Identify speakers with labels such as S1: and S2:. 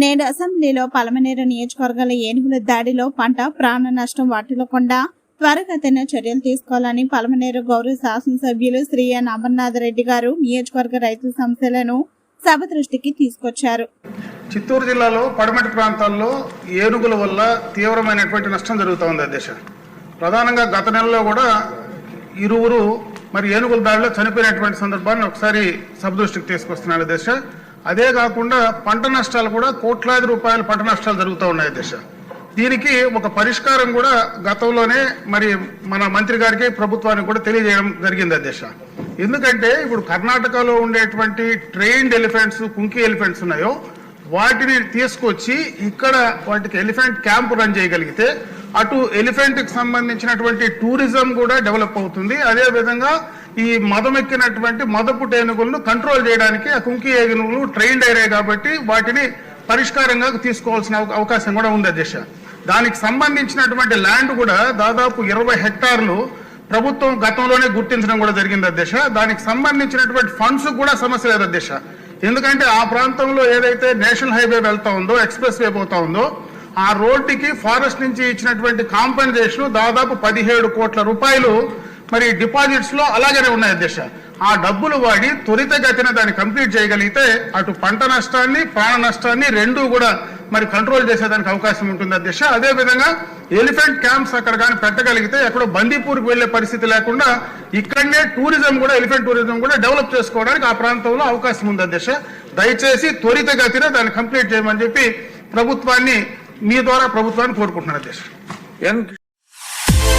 S1: నేడు అసెంబ్లీలో పలమనేరు నియోజకవర్గాల ఏనుగుల దాడిలో పంట ప్రాణ నష్టం వాటిల్లకుండా త్వరగతిన చర్యలు తీసుకోవాలని పలమనేరు గౌరవ శాసనసభ్యులు శ్రీ ఎన్ అమర్నాథ్ రెడ్డి గారు నియోజకవర్గ రైతుల సమస్యలను సభ దృష్టికి తీసుకొచ్చారు.
S2: చిత్తూరు జిల్లాలో పడమటి ప్రాంతాల్లో ఏనుగుల వల్ల తీవ్రమైనటువంటి నష్టం జరుగుతోంది అధ్యక్ష ప్రధానంగా గత నెలలో కూడా ఇరువురు మరి ఏనుగుల దాడిలో చనిపోయినటువంటి సందర్భాన్ని ఒకసారి సభ దృష్టికి తీసుకొస్తున్నాడు దశ. అదే కాకుండా పంట నష్టాలు కూడా కోట్లాది రూపాయల పంట నష్టాలు జరుగుతూ ఉన్నాయి దశ. దీనికి ఒక పరిష్కారం కూడా గతంలోనే మరి మన మంత్రి గారికి ప్రభుత్వానికి కూడా తెలియజేయడం జరిగింది అధ్యక్ష ఎందుకంటే ఇప్పుడు కర్ణాటకలో ఉండేటువంటి ట్రైన్డ్ ఎలిఫెంట్స్ కుంకి ఎలిఫెంట్స్ ఉన్నాయో వాటిని తీసుకొచ్చి ఇక్కడ వాటికి ఎలిఫెంట్ క్యాంప్ రన్ చేయగలిగితే అటు ఎలిఫెంట్కి సంబంధించినటువంటి టూరిజం కూడా డెవలప్ అవుతుంది. అదేవిధంగా ఈ మదమెక్కినటువంటి మదపు ఏనుగులను కంట్రోల్ చేయడానికి ఆ కుంకి ఏనుగులు ట్రైన్డ్ అయ్యాయి కాబట్టి వాటిని పరిష్కారంగా తీసుకోవాల్సిన అవ- అవకాశం కూడా ఉంది అధ్యక్ష. దానికి సంబంధించినటువంటి ల్యాండ్ కూడా దాదాపు ఇరవై హెక్టార్లు ప్రభుత్వం గతంలోనే గుర్తించడం కూడా జరిగింది అధ్యక్ష. దానికి సంబంధించినటువంటి ఫండ్స్ కూడా సమస్య లేదు అధ్యక్ష. ఎందుకంటే ఆ ప్రాంతంలో ఏదైతే నేషనల్ హైవే వెళ్తా ఉందో ఎక్స్ప్రెస్ వే పోతా ఉందో ఆ రోడ్డుకి ఫారెస్ట్ నుంచి ఇచ్చినటువంటి కాంపెన్సేషన్ దాదాపు పదిహేడు కోట్ల రూపాయలు మరి డిపాజిట్స్లో అలాగనే ఉన్నాయి అధ్యక్ష. ఆ డబ్బులు వాడి త్వరితగతిన దాన్ని కంప్లీట్ చేయగలిగితే అటు పంట నష్టాన్ని ప్రాణ నష్టాన్ని రెండూ కూడా మరి కంట్రోల్ చేసేదానికి అవకాశం ఉంటుంది అధ్యక్ష. అదే విధంగా ఎలిఫెంట్ క్యాంప్స్ అక్కడ కానీ పెట్టగలిగితే ఎక్కడో బందీపూర్కి వెళ్ళే పరిస్థితి లేకుండా ఇక్కడనే టూరిజం కూడా ఎలిఫెంట్ టూరిజం కూడా డెవలప్ చేసుకోవడానికి ఆ ప్రాంతంలో అవకాశం ఉంది అధ్యక్ష. దయచేసి త్వరితగతిన దాన్ని కంప్లీట్ చేయమని చెప్పి ప్రభుత్వాన్ని మీ ద్వారా ప్రభుత్వాన్ని కోరుకుంటున్నాను అధ్యక్ష.
S3: ఎన్